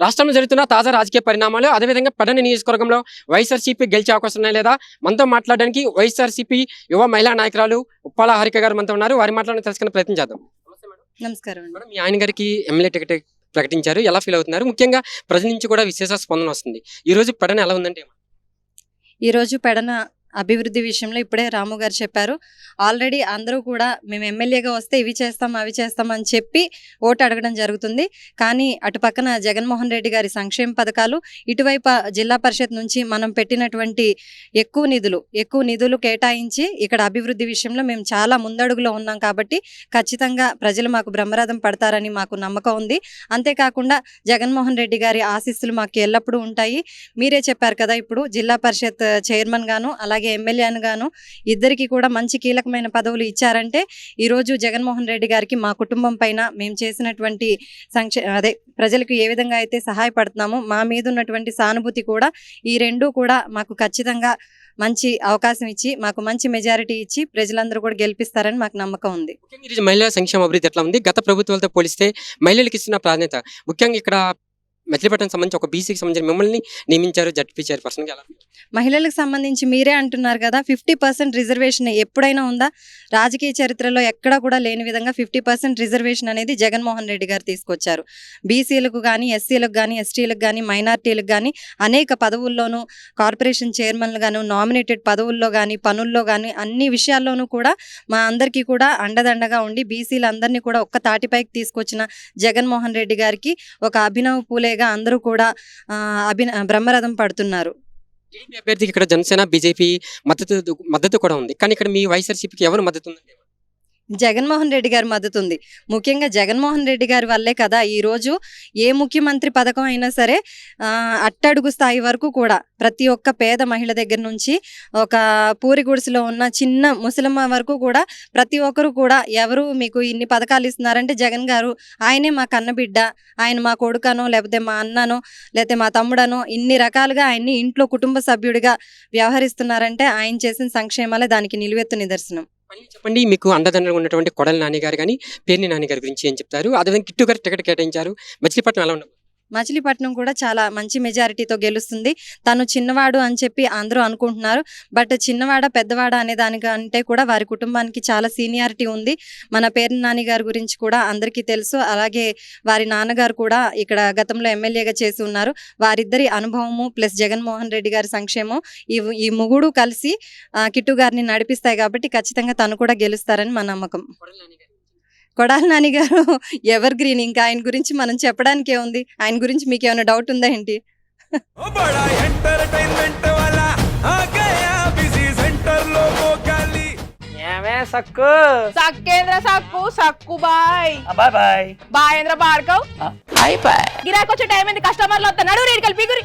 రాష్ట్రంలో జరుగుతున్న తాజా రాజకీయ పరిణామాలు అదేవిధంగా పెడన నియోజకవర్గంలో వైఎస్ఆర్సీపీ గెలిచే అవకాశం ఉన్నాయి లేదా? మనతో మాట్లాడడానికి వైఎస్ఆర్సీపీ యువ మహిళా నాయకురాలు ఉప్పాల హారిక గారు మనతో ఉన్నారు. వారి మాట్లాడిన తెలుసుకునే ప్రయత్నం చేద్దాం. నమస్కారం మేడం మీ ఆయన గారికి ఎమ్మెల్యే టికెట్ ప్రకటించారు. ఎలా ఫీల్ అవుతున్నారు? ముఖ్యంగా ప్రజల నుంచి కూడా విశేష స్పందన వస్తుంది. ఈ రోజు పెడన ఎలా ఉందంటే ఈరోజు పెడన అభివృద్ధి విషయంలో ఇప్పుడే రాము గారు చెప్పారు. ఆల్రెడీ అందరూ కూడా మేము ఎమ్మెల్యేగా వస్తే ఇవి చేస్తాం అవి చేస్తాం అని చెప్పి ఓటు అడగడం జరుగుతుంది. కానీ అటు పక్కన జగన్మోహన్ రెడ్డి గారి సంక్షేమ పథకాలు ఇటువైపు జిల్లా పరిషత్ నుంచి మనం పెట్టినటువంటి ఎక్కువ నిధులు ఎక్కువ నిధులు కేటాయించి ఇక్కడ అభివృద్ధి విషయంలో మేము చాలా ముందడుగులో ఉన్నాం కాబట్టి ఖచ్చితంగా ప్రజలు మాకు బ్రహ్మరథం పడతారని మాకు నమ్మకం ఉంది. అంతేకాకుండా జగన్మోహన్ రెడ్డి గారి ఆశీస్సులు మాకు ఎల్లప్పుడూ ఉంటాయి. మీరే చెప్పారు కదా ఇప్పుడు జిల్లా పరిషత్ చైర్మన్ గాను అలాగే ఎమ్మెల్యేను గాను ఇద్దరికి కూడా మంచి కీలకమైన పదవులు ఇచ్చారంటే ఈరోజు జగన్మోహన్ రెడ్డి గారికి మా కుటుంబం పైన మేము చేసినటువంటి సంక్షే అదే ప్రజలకు ఏ విధంగా అయితే సహాయపడుతున్నామో మా మీద ఉన్నటువంటి సానుభూతి కూడా ఈ రెండూ కూడా మాకు ఖచ్చితంగా మంచి అవకాశం ఇచ్చి మాకు మంచి మెజారిటీ ఇచ్చి ప్రజలందరూ కూడా గెలిపిస్తారని మాకు నమ్మకం ఉంది. మహిళా సంక్షేమ అభివృద్ధి ఎట్లా ఉంది? గత ప్రభుత్వాలతో పోలిస్తే మహిళలకు ఇస్తున్న ప్రాధాన్యత. ముఖ్యంగా ఇక్కడ మెట్లపట్నం సంబంధించి ఒక బీసీకి సంబంధించి మిమ్మల్ని నియమించారు జడ్పీ చైర్పర్సన్ ఎలా మహిళలకు సంబంధించి మీరే అంటున్నారు కదా ఫిఫ్టీ పర్సెంట్ రిజర్వేషన్ ఎప్పుడైనా ఉందా? రాజకీయ చరిత్రలో ఎక్కడా కూడా లేని విధంగా ఫిఫ్టీ పర్సెంట్ రిజర్వేషన్ అనేది జగన్మోహన్ రెడ్డి గారు తీసుకొచ్చారు. బీసీలకు కానీ ఎస్సీలకు కానీ ఎస్టీలకు కానీ మైనార్టీలకు కానీ అనేక పదవుల్లోనూ కార్పొరేషన్ చైర్మన్లు గాను నామినేటెడ్ పదవుల్లో కానీ పనుల్లో కానీ అన్ని విషయాల్లోనూ కూడా మా అందరికీ కూడా అండదండగా ఉండి బీసీలందరినీ కూడా ఒక్క తాటిపైకి తీసుకొచ్చిన జగన్మోహన్ రెడ్డి గారికి ఒక అభినవ్ పూలేగా అందరూ కూడా ఆ, బ్రహ్మరథం పడుతున్నారు. టీడీపీ అభ్యర్థికి ఇక్కడ జనసేన బీజేపీ మద్దతు మద్దతు కూడా ఉంది. కానీ ఇక్కడ మీ వైఎస్ఆర్సీపీకి ఎవరు మద్దతు ఉందండి? జగన్మోహన్ రెడ్డి గారి మద్దతు ఉంది ముఖ్యంగా జగన్మోహన్ రెడ్డి గారి వల్లే కదా ఈరోజు ఏ ముఖ్యమంత్రి పథకం అయినా సరే అట్టడుగు స్థాయి వరకు కూడా ప్రతి ఒక్క పేద మహిళ దగ్గర నుంచి ఒక పూరి గుడిసెలో ఉన్న చిన్న ముసలమ్మ వరకు కూడా ప్రతి ఒక్కరు కూడా ఎవరు మీకు ఇన్ని పథకాలు ఇస్తున్నారంటే జగన్ గారు ఆయనే మా కన్నబిడ్డ ఆయన మా కొడుకనో లేకపోతే మా అన్ననో లేకపోతే మా తమ్ముడనో ఇన్ని రకాలుగా ఆయన్ని ఇంట్లో కుటుంబ సభ్యుడిగా వ్యవహరిస్తున్నారంటే ఆయన చేసిన సంక్షేమాలే దానికి నిలువెత్తు నిదర్శనం. చెప్పండి. మీకు అండదండలు ఉన్నటువంటి కొడల నాని గారు కానీ పేర్ని నాని గారి గురించి ఏం చెప్తారు? అదేవిధంగా కిట్టు గారు టికెట్ కేటాయించారు. మచిలీపట్నం ఎలా ఉండదు మచిలీపట్నం కూడా చాలా మంచి మెజారిటీతో గెలుస్తుంది. తను చిన్నవాడు అని చెప్పి అందరూ అనుకుంటున్నారు. బట్ చిన్నవాడ పెద్దవాడ అనే దానికంటే కూడా వారి కుటుంబానికి చాలా సీనియారిటీ ఉంది. మన పేరు నాని గారి గురించి కూడా అందరికీ తెలుసు. అలాగే వారి నాన్నగారు కూడా ఇక్కడ గతంలో ఎమ్మెల్యేగా చేసి ఉన్నారు. వారిద్దరి అనుభవము ప్లస్ జగన్మోహన్ రెడ్డి గారి సంక్షేమం ఈ ఈ ముగుడు కలిసి కిట్టు గారిని నడిపిస్తాయి కాబట్టి ఖచ్చితంగా తను కూడా గెలుస్తారని మా నమ్మకం. కొడాలి నాని గారు ఎవర్ గ్రీన్? ఇంకా ఆయన గురించి మనం చెప్పడానికే ఉంది ఆయన గురించి మీకు ఏమైనా డౌట్ ఉందా ఏంటి? ఏమే సక్కు? సక్కేంద్ర సక్కు సక్కు బాయ్. బాయ్ బాయ్. బాయేంద్ర భార్గవ్ బాయ్ బాయ్. గిరాకొచ్చే టైం ఏంది? కస్టమర్లు వద్ద నడు రేడికల్ బిగురి.